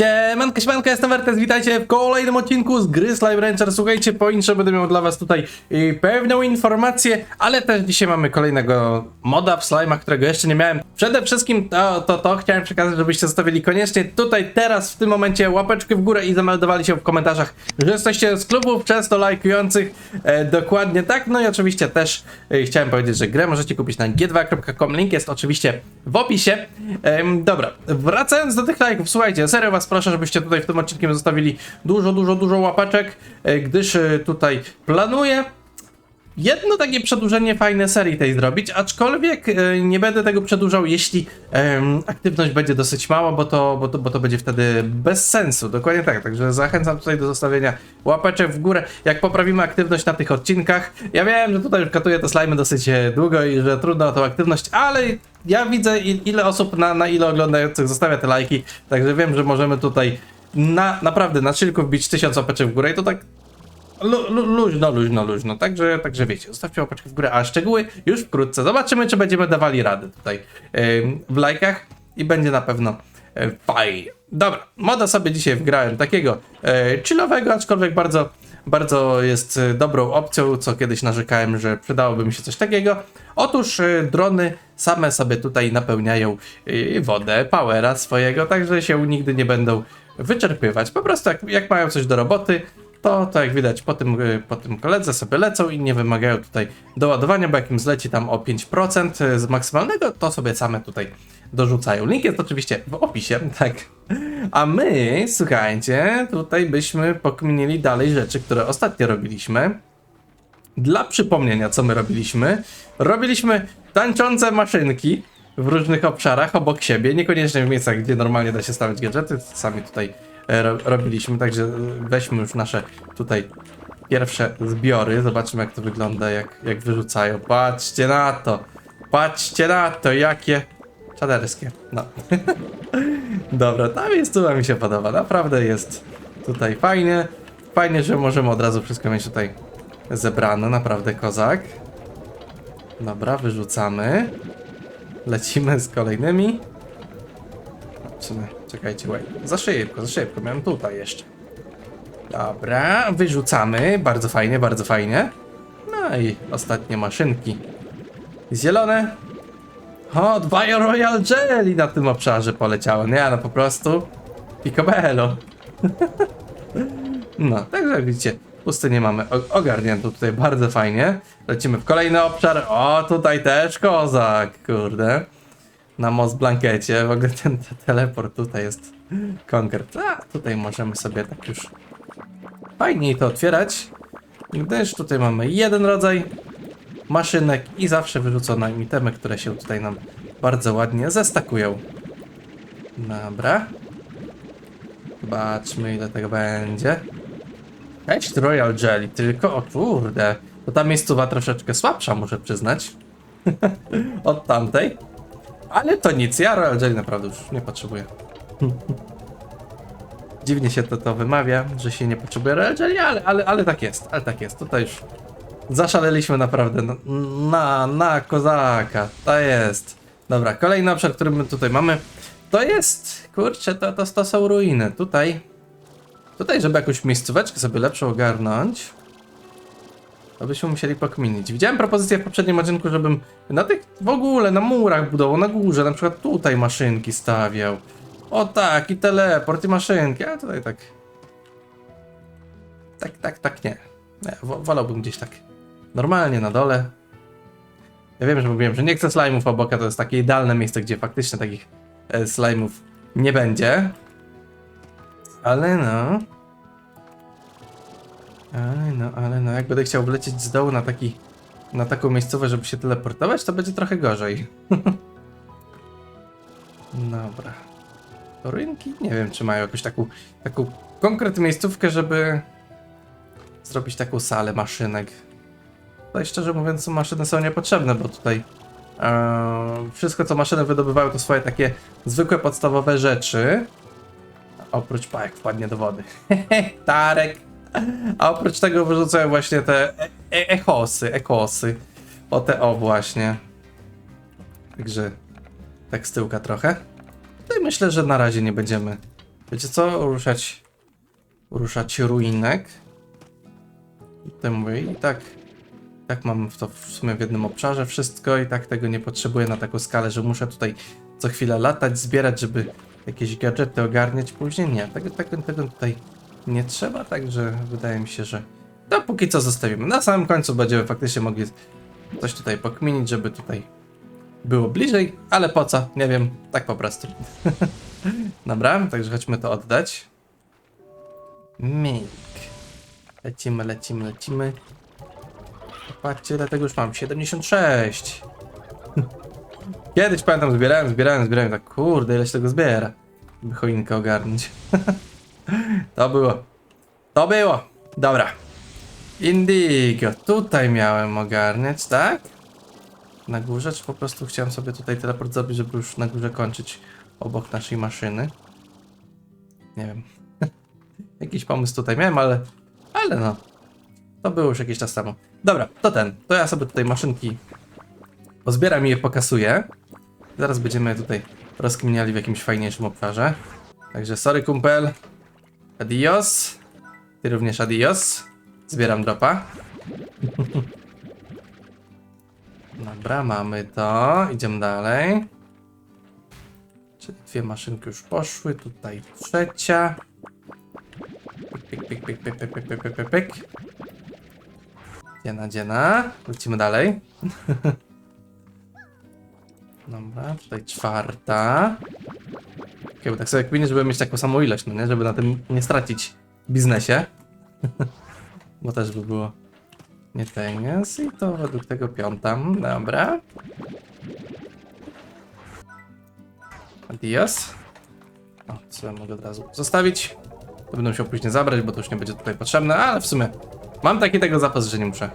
Siemanko, siemanko, jestem Wertes, witajcie w kolejnym odcinku z gry Slime Rancher. Słuchajcie, po intrze będę miał dla was tutaj y, pewną informację, ale też dzisiaj mamy kolejnego moda w slime'ach, którego jeszcze nie miałem. Przede wszystkim to, to, to chciałem przekazać, żebyście zostawili koniecznie tutaj, teraz, w tym momencie łapeczkę w górę i zameldowali się w komentarzach, że jesteście z klubów często lajkujących, e, dokładnie tak. No i oczywiście też e, chciałem powiedzieć, że grę możecie kupić na g2.com, link jest oczywiście w opisie. Em, dobra, wracając do tych lajków, słuchajcie, serio was proszę, żebyście tutaj w tym odcinku zostawili dużo, dużo, dużo łapeczek, e, gdyż e, tutaj planuję jedno takie przedłużenie fajne serii tej zrobić, aczkolwiek e, nie będę tego przedłużał, jeśli aktywność będzie dosyć mała, bo to, bo, to, bo to będzie wtedy bez sensu. Dokładnie tak, także zachęcam tutaj do zostawienia łapeczek w górę. Jak poprawimy aktywność na tych odcinkach, ja wiem, że tutaj już katuję te slajmy dosyć e, długo i że trudno o tą aktywność, ale ja widzę il, ile osób na, na ile oglądających zostawia te lajki, także wiem, że możemy tutaj na, naprawdę na szylku wbić tysiąc łapeczek w górę i to tak Lu, lu, luźno, luźno, luźno. Także, także wiecie, zostawcie łapeczkę w górę, a szczegóły już wkrótce. Zobaczymy, czy będziemy dawali rady tutaj w lajkach i będzie na pewno e, fajnie. Dobra, moda sobie dzisiaj wgrałem takiego e, chillowego, aczkolwiek bardzo, bardzo jest e, dobrą opcją, co kiedyś narzekałem, że przydałoby mi się coś takiego. Otóż drony same sobie tutaj napełniają wodę, powera swojego, także się nigdy nie będą wyczerpywać. Po prostu jak, jak mają coś do roboty, to, to jak widać po tym, y, po tym koledze sobie lecą i nie wymagają tutaj doładowania, bo jak im zleci tam o 5% z maksymalnego, to sobie same tutaj dorzucają. Link jest oczywiście w opisie, tak. A my, słuchajcie, tutaj byśmy pokminili dalej rzeczy, które ostatnio robiliśmy. Dla przypomnienia, co my robiliśmy, robiliśmy tańczące maszynki w różnych obszarach obok siebie, niekoniecznie w miejscach, gdzie normalnie da się stawiać gadżety, sami tutaj ro robiliśmy, także e, weźmy już nasze tutaj pierwsze zbiory, zobaczymy jak to wygląda, jak, jak wyrzucają. Patrzcie na to, patrzcie na to, jakie czaderskie, no. Dobra, ta miejscowa mi się podoba, naprawdę jest tutaj fajnie, fajnie, że możemy od razu wszystko mieć tutaj zebrane, naprawdę kozak. Dobra, wyrzucamy. Lecimy z kolejnymi. Zobaczymy. Czekajcie, wait. Za szybko, za szybko. Miałem tutaj jeszcze. Dobra, wyrzucamy. Bardzo fajnie, bardzo fajnie. No i ostatnie maszynki. Zielone. O, Bio Royal Jelly na tym obszarze poleciało. Nie, no po prostu picobello. No, także jak widzicie, pustynię mamy ogarniętą tutaj bardzo fajnie. Lecimy w kolejny obszar. O, tutaj też kozak, kurde. Na most blankecie. W ogóle ten te teleport tutaj jest konkret. A, tutaj możemy sobie tak już fajniej to otwierać. Gdyż tutaj mamy jeden rodzaj maszynek i zawsze wyrzucone itemy, które się tutaj nam bardzo ładnie zestakują. Dobra. Zobaczmy ile tego będzie. Cześć Royal Jelly, tylko o kurde. To ta miejscowa troszeczkę słabsza, muszę przyznać. Od tamtej. Ale to nic, ja Royal Jelly naprawdę już nie potrzebuję. Dziwnie się to, to wymawia, że się nie potrzebuje Royal Jelly, ale, ale, ale tak jest, ale tak jest. Tutaj już zaszaleliśmy naprawdę na, na, na kozaka. To jest. Dobra, kolejny obszar, który my tutaj mamy, to jest, kurczę, to, to, to są ruiny. Tutaj Tutaj, żeby jakąś miejscóweczkę sobie lepszą ogarnąć, to byśmy musieli pokminić. Widziałem propozycję w poprzednim odcinku, żebym na tych w ogóle, na murach budował, na górze, na przykład tutaj maszynki stawiał. O tak, i teleport, i maszynki, a tutaj tak... Tak, tak, tak nie. nie wo- wolałbym gdzieś tak normalnie na dole. Ja wiem, że mówiłem, że nie chcę slime'ów obok, to jest takie idealne miejsce, gdzie faktycznie takich e, slime'ów nie będzie. Ale no. Ale no, ale no, jak będę chciał wlecieć z dołu na taki. Na taką miejscowość, żeby się teleportować, to będzie trochę gorzej. Dobra. Rynki? Nie wiem, czy mają jakąś taką, taką konkretną miejscówkę, żeby zrobić taką salę maszynek. Tutaj szczerze mówiąc, maszyny są niepotrzebne, bo tutaj e, wszystko, co maszyny wydobywały, to swoje takie zwykłe, podstawowe rzeczy. Oprócz pajek wpadnie do wody. Tarek. A oprócz tego wyrzucają właśnie te e e echosy, ekosy. O te o właśnie. Także tak z tyłka trochę. Tutaj myślę, że na razie nie będziemy Wiecie co? Ruszać, ruszać ruinek. I to mówię, i tak, tak mam w to w sumie w jednym obszarze wszystko i tak tego nie potrzebuję na taką skalę, że muszę tutaj co chwilę latać, zbierać, żeby jakieś gadżety ogarniać. Później nie, tego, tego, tego tutaj nie trzeba, także wydaje mi się, że to póki co zostawimy. Na samym końcu będziemy faktycznie mogli coś tutaj pokminić, żeby tutaj było bliżej, ale po co? Nie wiem, tak po prostu. Dobra, także chodźmy to oddać. Mik. Lecimy, lecimy, lecimy. Patrzcie, dlatego już mam 76. Kiedyś pamiętam, zbierałem, zbierałem, zbierałem. Tak, kurde, ile się tego zbiera. By choinkę ogarnąć. to było. To było. Dobra. Indigo. Tutaj miałem ogarniać, tak? Na górze, czy po prostu chciałem sobie tutaj teleport zrobić, żeby już na górze kończyć obok naszej maszyny? Nie wiem. Jakiś pomysł tutaj miałem, ale... Ale no. To było już jakiś czas temu. Dobra, to ten. To ja sobie tutaj maszynki pozbieram i je pokasuję. Zaraz będziemy tutaj rozkminiali w jakimś fajniejszym obszarze. Także sorry kumpel. Adios. Ty również adios. Zbieram dropa. Dobra, mamy to. Idziemy dalej. Czyli dwie maszynki już poszły. Tutaj trzecia. Pyk, pyk, pyk, pyk, pyk, pyk, pyk, pyk, pyk, pyk. Dziena, dziena. Lecimy dalej. Dobra, tutaj czwarta. Okay, bo tak sobie kminię, żeby mieć taką samą ilość, no nie? Żeby na tym nie stracić biznesie. bo też by było nie i to według tego piąta. Dobra. Adios. O, sobie mogę od razu zostawić. To będę musiał później zabrać, bo to już nie będzie tutaj potrzebne, ale w sumie mam taki tego zapas, że nie muszę.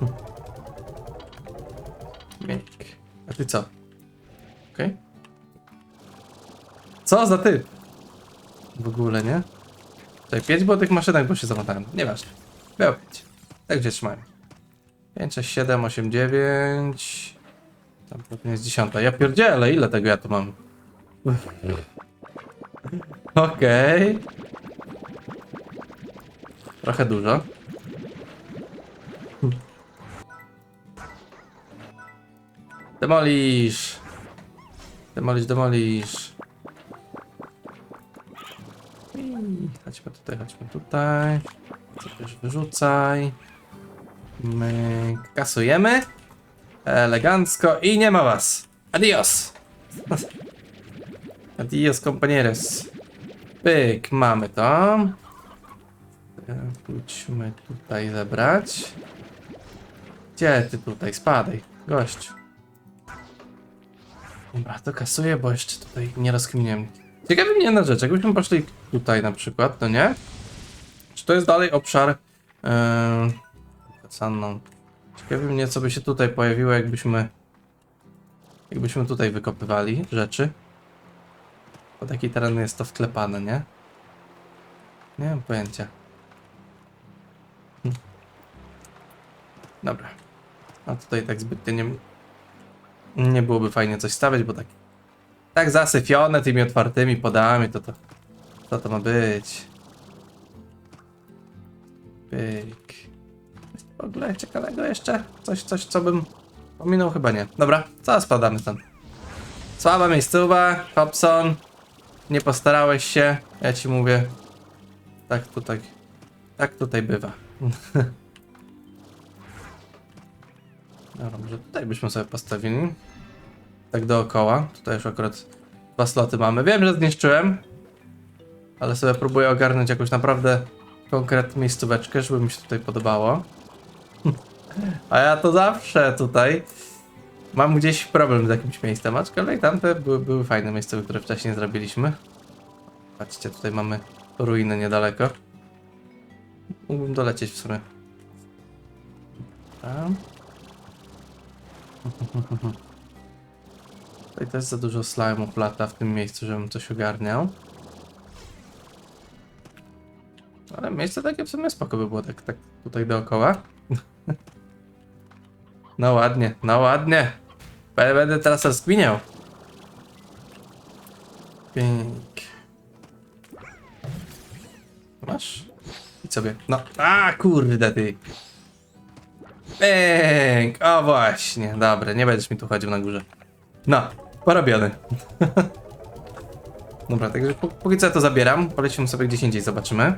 A ty co? Okej. Co za ty? W ogóle, nie? Czekaj, 5 było tych maszynek, bo się zamatałem. Nieważne. Było 5. Tak gdzie trzymałem. 5, 6, 7, 8, 9. Tam pewnie jest 10. Ja pierdzielę, ile tego ja tu mam? Okej. Trochę dużo. Demolisz! Demolisz, demolisz. I chodźmy tutaj, chodźmy tutaj. Co też wyrzucaj. My kasujemy. Elegancko i nie ma was. Adios. Adios, compañeros. Pyk, mamy to. E, Pójdźmy tutaj zebrać. Gdzie ty tutaj? Spadaj, gość. Dobra, to kasuję, bo jeszcze tutaj nie rozkminiłem. Ciekawi mnie jedna rzecz, jakbyśmy poszli tutaj na przykład, to nie? Czy to jest dalej obszar yy, Sanną? Ciekawi mnie, co by się tutaj pojawiło, jakbyśmy jakbyśmy tutaj wykopywali rzeczy. Po taki teren jest to wklepane, nie? Nie mam pojęcia. Hm. Dobra. A tutaj tak zbytnio nie, nie byłoby fajnie coś stawiać, bo tak tak zasyfione tymi otwartymi podami, to to co to ma być? Pyk. W ogóle ciekawego jeszcze? Coś, coś, co bym pominął? Chyba nie. Dobra, zaraz spadamy stąd. Słaba miejscowa, Hobson. Nie postarałeś się, ja ci mówię. Tak tutaj, tak tutaj bywa. Dobra, może tutaj byśmy sobie postawili. Tak dookoła. Tutaj już akurat dwa sloty mamy. Wiem, że zniszczyłem. Ale sobie próbuję ogarnąć jakąś naprawdę konkretną miejscóweczkę, żeby mi się tutaj podobało. A ja to zawsze tutaj mam gdzieś problem z jakimś miejscem, aczkolwiek tamte były, były fajne miejsca, które wcześniej zrobiliśmy. Patrzcie, tutaj mamy ruiny niedaleko. Mógłbym dolecieć w sumie. Tam. Tutaj też za dużo slime'ów lata w tym miejscu, żebym coś ogarniał. Ale miejsce takie w sumie spoko by było, tak, tak tutaj dookoła. No ładnie, no ładnie. Będę teraz rozkminiał. Pięk. Masz? I sobie. No. A kurde ty. Bęk! O właśnie, dobra, nie będziesz mi tu chodził na górze. No, porobiony. Dobra, także pó- póki co ja to zabieram. Polecimy sobie gdzieś indziej, zobaczymy.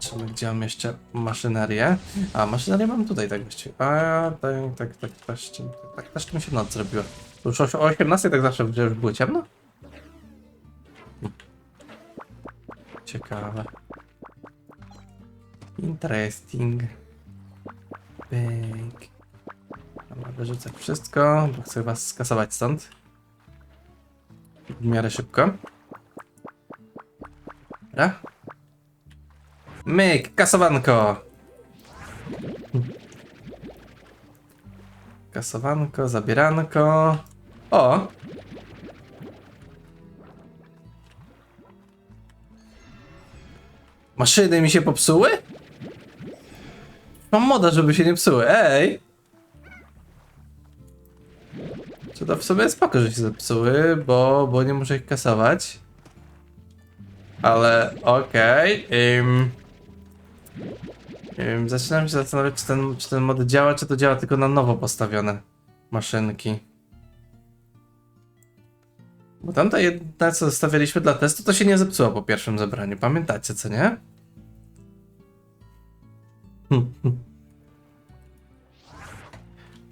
Zobaczymy, gdzie mam jeszcze maszynerię. A, maszynerię mam tutaj, tak właściwie. A, tak, tak, tak, też, tak, też mi się noc zrobiła. Już o o 18 tak zawsze już było ciemno? Ciekawe. Interesting. Bang. Dobra, wyrzucać wszystko, bo chcę was skasować stąd. W miarę szybko. Dobra. Myk, kasowanko! Kasowanko, zabieranko. O! Maszyny mi się popsuły? Mam moda, żeby się nie psuły. Ej! To w sobie spoko, że się zepsuły, bo, bo nie muszę ich kasować. Ale okej. ym. Ym, zaczynam się zastanawiać, czy ten, czy ten mod działa, czy to działa tylko na nowo postawione maszynki. Bo tamta jedna, co stawialiśmy dla testu, to się nie zepsuła po pierwszym zebraniu. Pamiętacie, co nie?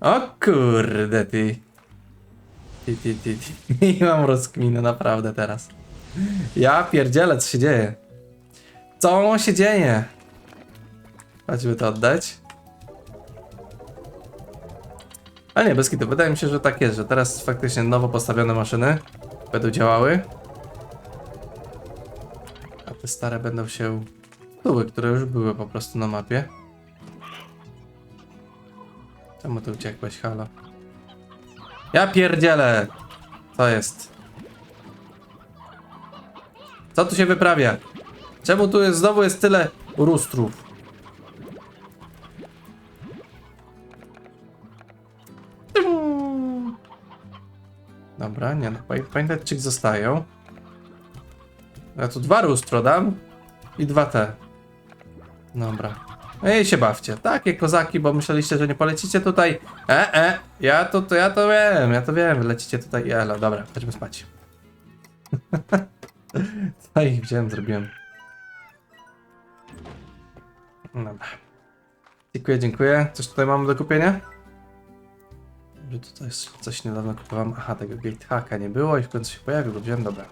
O kurde ty. Ty, ty, ty, ty. Mam rozkminy naprawdę teraz. Ja pierdzielę, co się dzieje. Co się dzieje? Chodźmy to oddać. A nie, bez kitu. Wydaje mi się, że tak jest, że teraz faktycznie nowo postawione maszyny będą działały. A te stare będą się psuły, które już były po prostu na mapie. Czemu tu uciekłeś, halo? Ja pierdzielę! Co jest? Co tu się wyprawia? Czemu tu jest znowu jest tyle lustrów? Dobra, nie no, pamię- pamiętać czy zostają. Ja tu dwa lustro dam i dwa te. Dobra. No i się bawcie. Takie kozaki, bo myśleliście, że nie polecicie tutaj. E, e, ja to, to ja to wiem, ja to wiem, lecicie tutaj elo. Dobra, chodźmy spać. Co ich wziąłem, zrobiłem. Dobra. Dziękuję, dziękuję. Coś tutaj mamy do kupienia? Że tutaj coś niedawno kupowałem. Aha, tego gatehacka nie było i w końcu się pojawił, go wziąłem, dobra.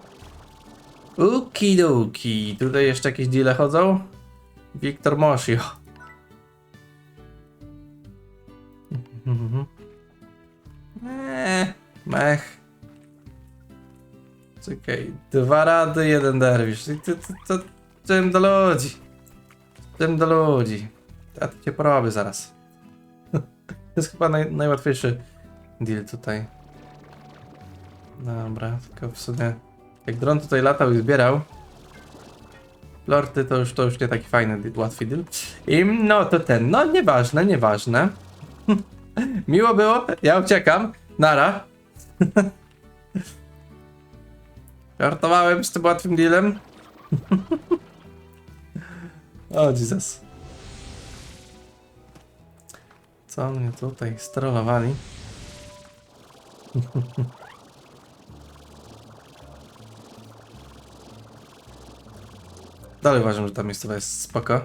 Ukidoki. Tutaj jeszcze jakieś deale chodzą? Wiktor Moshio. Eee, mech. Czekaj, dwa rady, jeden derwisz. Ty, ty, to czym do ludzi? Czym do ludzi? Ja to cię porobię zaraz. to jest chyba naj, najłatwiejszy deal tutaj. Dobra, tylko w sumie jak dron tutaj latał i zbierał Lordy to już, to już nie taki fajny, łatwy deal. I no to ten, no nieważne, nieważne. Miło było, ja uciekam. Nara. Żartowałem z tym łatwym dealem. o Jesus. Co mnie tutaj sterowali? Dalej uważam, że ta miejscowa jest spoko.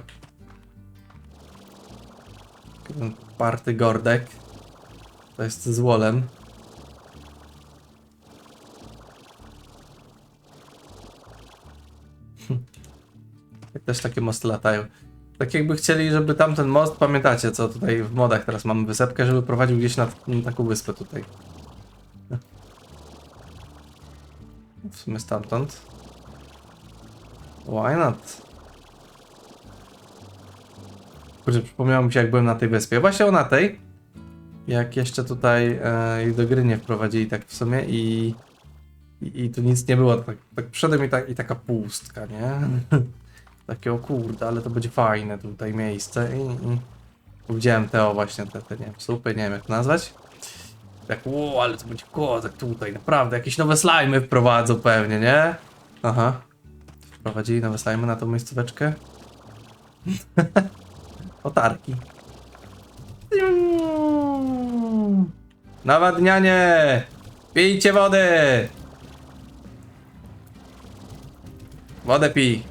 Party Gordek. To jest z wolem. Też takie mosty latają. Tak jakby chcieli, żeby tamten most, pamiętacie co tutaj w modach teraz mamy wysepkę, żeby prowadził gdzieś na, na taką wyspę tutaj. W sumie stamtąd. Why not? Kurczę, przypomniało mi się jak byłem na tej wyspie. Właśnie o na tej. Jak jeszcze tutaj e, do gry nie wprowadzili tak w sumie i, i, i tu nic nie było. Tak, tak przyszedłem i, tak, i taka pustka, nie? Takie o kurde, ale to będzie fajne tutaj miejsce i, i widziałem te o właśnie te, te nie wiem, supy, nie wiem jak to nazwać. Tak, o, ale to będzie kozak tutaj, naprawdę, jakieś nowe slimy wprowadzą pewnie, nie? Aha. wprowadzili nowe slimy na tą miejscóweczkę. Otarki. Nawadnianie! Pijcie wody! Wodę pij.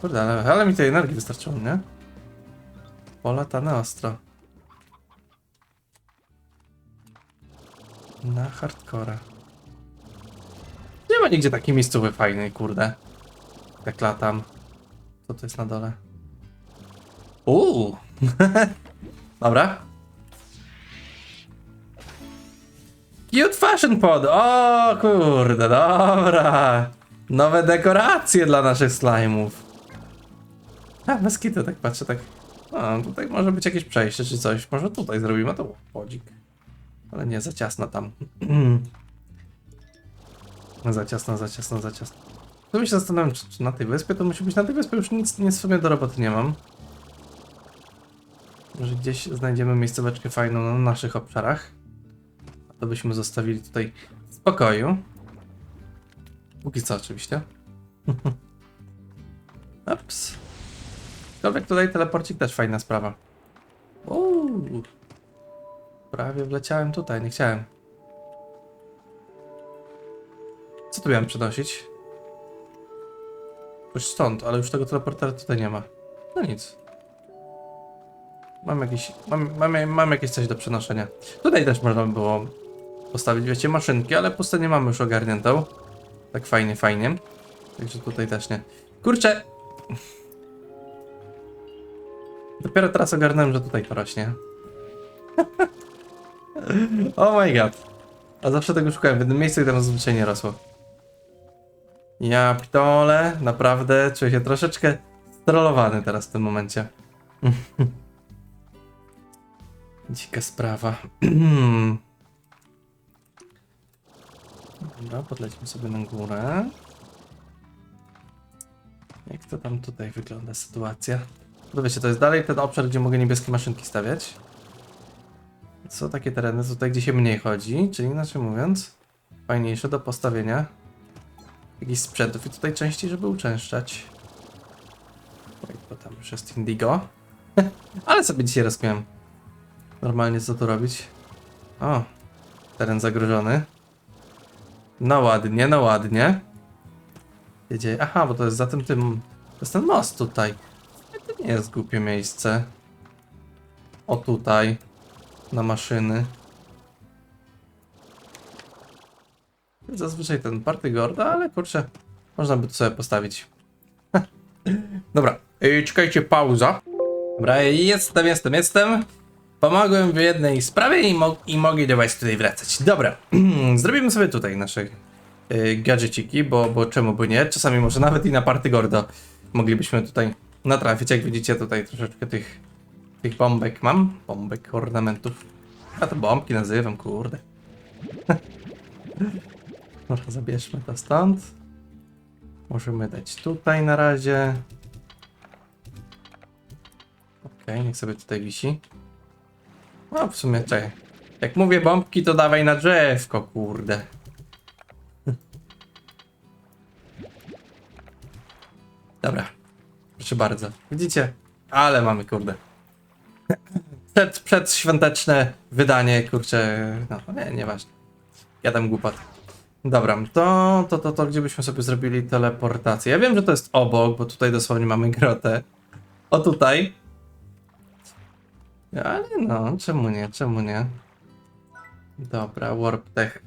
Kurde, ale, ale mi tej energii wystarczyło, nie? Polatane ostro. Na hardcora. Nie ma nigdzie takiej miejscowy fajnej, kurde. Jak latam. Co to jest na dole? Uuu. Dobra. Cute fashion pod. O kurde, dobra. Nowe dekoracje dla naszych slime'ów. A, bez kitu, tak patrzę, tak. O, tutaj może być jakieś przejście czy coś. Może tutaj zrobimy to podzik. Ale nie, za ciasno tam. za ciasno, za ciasno, za ciasno. To mi się zastanawiam, czy, czy na tej wyspie to musi być. Na tej wyspie już nic, nic sobie do roboty nie mam. Może gdzieś znajdziemy miejscóweczkę fajną na naszych obszarach. To byśmy zostawili tutaj w spokoju. Póki co oczywiście. Ups. Aczkolwiek tutaj teleporcik też fajna sprawa. Uuu. Prawie wleciałem tutaj, nie chciałem. Co tu miałem przenosić? Coś stąd, ale już tego teleportera tutaj nie ma. No nic. Mam jakiś, mam, mam, mam jakieś coś do przenoszenia. Tutaj też można by było postawić, wiecie, maszynki, ale puste nie mamy już ogarniętą. Tak fajnie, fajnie. Także tutaj też nie. Kurczę! Dopiero teraz ogarnąłem, że tutaj to rośnie. oh my god. A zawsze tego szukałem w jednym miejscu i tam zazwyczaj nie rosło. Ja pitole, naprawdę czuję się troszeczkę strollowany teraz w tym momencie. Dzika sprawa. Dobra, podlećmy sobie na górę. Jak to tam tutaj wygląda sytuacja? No wiecie, to jest dalej ten obszar, gdzie mogę niebieskie maszynki stawiać. Są takie tereny tutaj, gdzie się mniej chodzi, czyli inaczej mówiąc, fajniejsze do postawienia jakichś sprzętów i tutaj częściej, żeby uczęszczać. Oj, bo tam już jest Indigo. Ale sobie dzisiaj rozkmiałem. Normalnie co tu robić? O, teren zagrożony. No ładnie, no ładnie. Jedzie. Aha, bo to jest za tym tym. To jest ten most tutaj. To nie jest głupie miejsce. O tutaj. Na maszyny. Zazwyczaj ten party gorda, ale kurczę. Można by to sobie postawić. Dobra, czekajcie, pauza. Dobra, jestem, jestem, jestem. Pomogłem w jednej sprawie i, mo i mogę do was tutaj wracać. Dobra, zrobimy sobie tutaj nasze yy, gadżeciki, bo, bo czemu by nie? Czasami może nawet i na party gordo moglibyśmy tutaj natrafić. Jak widzicie tutaj troszeczkę tych, tych bombek mam. Bombek, ornamentów. Ja to bombki nazywam, kurde. Dobra, zabierzmy to stąd. Możemy dać tutaj na razie. Okej, niech sobie tutaj wisi. No w sumie czekaj. Jak mówię bombki, to dawaj na drzewko, kurde. Dobra. Proszę bardzo. Widzicie? Ale mamy, kurde. Przed, przedświąteczne wydanie, kurczę. No, nie, nieważne. Jadam głupot. Dobra, to, to, to, to gdzie byśmy sobie zrobili teleportację? Ja wiem, że to jest obok, bo tutaj dosłownie mamy grotę. O tutaj. Ale no, czemu nie, czemu nie? Dobra, warp tech.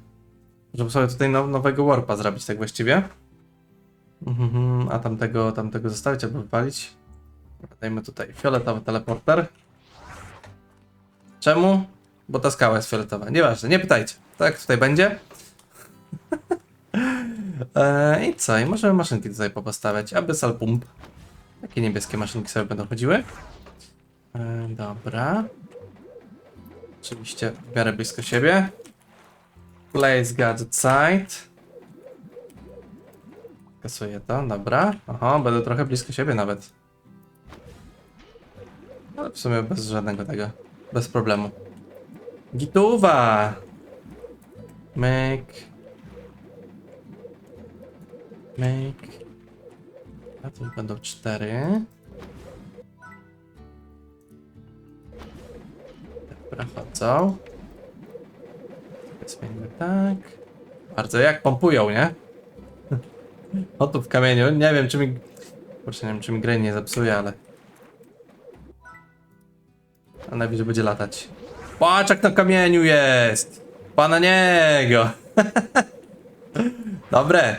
Żeby sobie tutaj now, nowego warpa zrobić, tak właściwie. Mhm, a tamtego, tamtego zostawić albo wypalić. Dajmy tutaj fioletowy teleporter. Czemu? Bo ta skała jest fioletowa. Nieważne, nie pytajcie. Tak tutaj będzie. Eee, I co? I możemy maszynki tutaj popostawiać. Abyssal Pump. Takie niebieskie maszynki sobie będą chodziły. Eee, dobra. Oczywiście w miarę blisko siebie. Place gadget site. Kasuję to, dobra. Aha, będę trochę blisko siebie nawet. Ale w sumie bez żadnego tego. Bez problemu. Gituwa! Make Make. A tu będą cztery. Dobra, chodzą. Zmieńmy tak. Bardzo jak pompują, nie? O tu w kamieniu. Nie wiem, czy mi. Proszę, nie wiem, czy mi gry nie zepsuje, ale. A najwyżej będzie latać. Patrz, jak na kamieniu jest! Pana niego! dobre.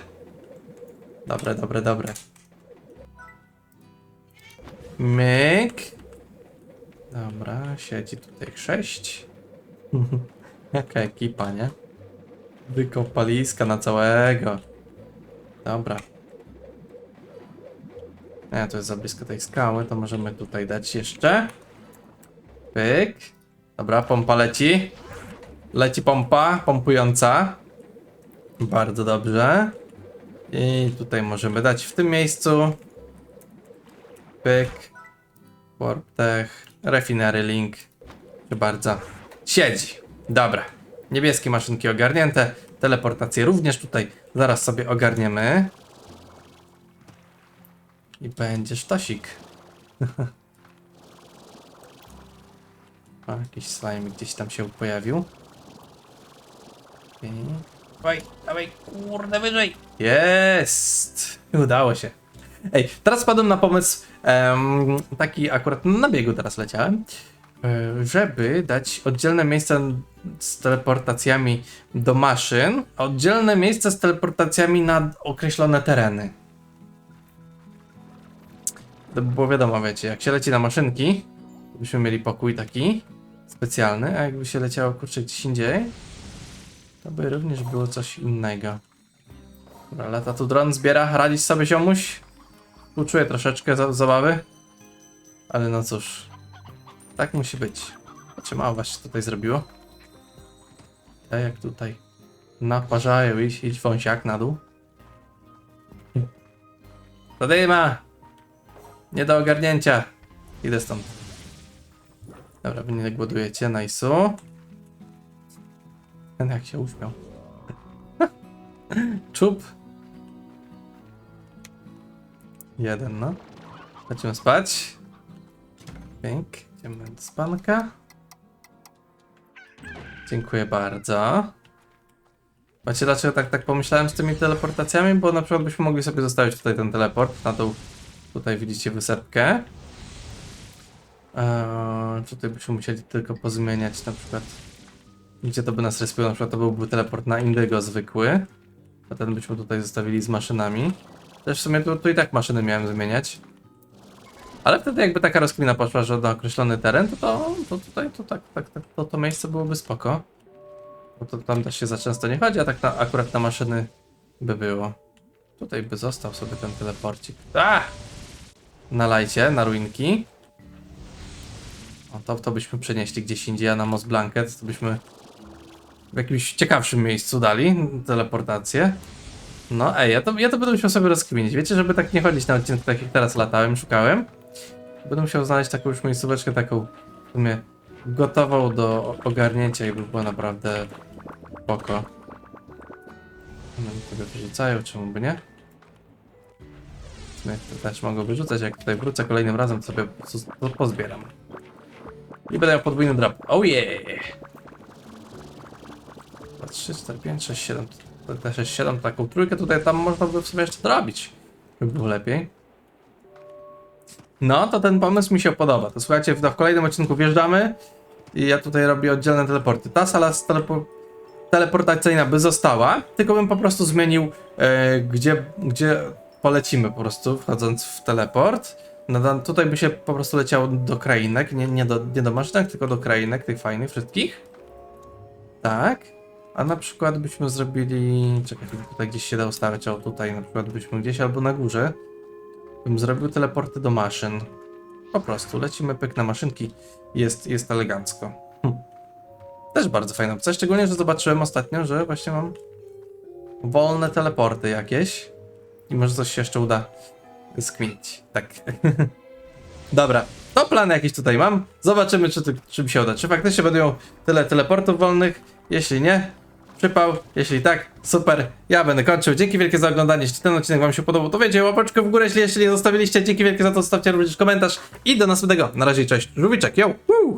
Dobre, dobre, dobre. Myk. Dobra, siedzi tutaj sześć. Jaka ekipa, nie? Wykopaliska na całego. Dobra. Nie, to jest za blisko tej skały, to możemy tutaj dać jeszcze. Pyk. Dobra, pompa leci. Leci pompa, pompująca. Bardzo dobrze. I tutaj możemy dać w tym miejscu. Pyk. Warptech. Refinery link. Proszę bardzo. Siedzi. Dobra. Niebieskie maszynki ogarnięte. Teleportację również tutaj zaraz sobie ogarniemy. I będzie sztosik. O, jakiś slime gdzieś tam się pojawił. I... Dawaj, dawaj, kurde, wyżej. Jest! Udało się. Ej, teraz padłem na pomysł, taki akurat na biegu teraz leciałem, e, żeby dać oddzielne miejsca z teleportacjami do maszyn, oddzielne miejsca z teleportacjami na określone tereny. Było wiadomo, wiecie, jak się leci na maszynki, to byśmy mieli pokój taki specjalny, a jakby się leciało kurczę gdzieś indziej, to by również było coś innego. Dobra, lata tu dron zbiera, radzić sobie ziomuś? Uczuję troszeczkę za zabawy, ale no cóż, tak musi być. Czy mało się tutaj zrobiło? Tak jak tutaj naparzają, idź wąsiak na dół. Zadyma! Nie do ogarnięcia. Idę stąd. Dobra, wy nie głodujecie, najsu. Ten jak się uśmiał. Czub. Jeden, no. Chodźmy spać. Pięk. Idziemy do spanka. Dziękuję bardzo. Macie dlaczego tak, tak pomyślałem z tymi teleportacjami? Bo na przykład byśmy mogli sobie zostawić tutaj ten teleport na dół. Tutaj widzicie wysepkę. Eee, tutaj byśmy musieli tylko pozmieniać na przykład gdzie to by nas respiło, na przykład to byłby teleport na Indygo zwykły. A ten byśmy tutaj zostawili z maszynami. Też w sumie tu, tu i tak maszyny miałem zmieniać. Ale wtedy jakby taka rozkmina poszła, że na określony teren, to, to, tutaj to tak, tak, tak to, to miejsce byłoby spoko. Bo to tam też się za często nie chodzi, a tak na, akurat na maszyny by było. Tutaj by został sobie ten teleporcik. A! Na lajcie, na ruinki. O, to, to byśmy przenieśli gdzieś indziej, a na Mos Blanket to byśmy w jakimś ciekawszym miejscu dali teleportację. No ej, ja to, ja to będę musiał sobie rozkminić. Wiecie, żeby tak nie chodzić na odcinku, tak jak teraz latałem, szukałem. Będę musiał znaleźć taką już miejscóweczkę taką w sumie gotową do ogarnięcia i by było naprawdę spoko. No i sobie wyrzucają, czemu by nie? W sumie to też mogą wyrzucać, jak tutaj wrócę kolejnym razem, to sobie to pozbieram. I będę miał podwójny drop. Oh yeah! 3, 4, 5, 6, 7. Te 6, 7, taką trójkę tutaj tam można by w sumie jeszcze zrobić. By było lepiej. No, to ten pomysł mi się podoba. To słuchajcie, w, w kolejnym odcinku wjeżdżamy i ja tutaj robię oddzielne teleporty. Ta sala telepo teleportacyjna by została, tylko bym po prostu zmienił, e, gdzie, gdzie polecimy po prostu, wchodząc w teleport. No, tutaj by się po prostu leciało do krainek, nie, nie, do, nie do maszynek, tylko do krainek, tych fajnych wszystkich. Tak. A na przykład byśmy zrobili. Czekaj, tutaj gdzieś się da ustawiać, o tutaj na przykład byśmy gdzieś albo na górze. Bym zrobił teleporty do maszyn. Po prostu lecimy pyk na maszynki. Jest, jest elegancko. Hm. Też bardzo fajna opcja, szczególnie, że zobaczyłem ostatnio, że właśnie mam wolne teleporty jakieś. I może coś się jeszcze uda skminić. Tak. Dobra, to plany jakieś tutaj mam. Zobaczymy, czy, czy mi się uda. Czy faktycznie miał tyle teleportów wolnych. Jeśli nie, Przypał? Jeśli tak, super. Ja będę kończył. Dzięki wielkie za oglądanie. Jeśli ten odcinek wam się podobał, to wiecie, łapeczkę w górę, jeśli jeszcze nie zostawiliście. Dzięki wielkie za to, zostawcie również komentarz. I do następnego. Na razie, cześć. Żółwiczek, yo! Woo!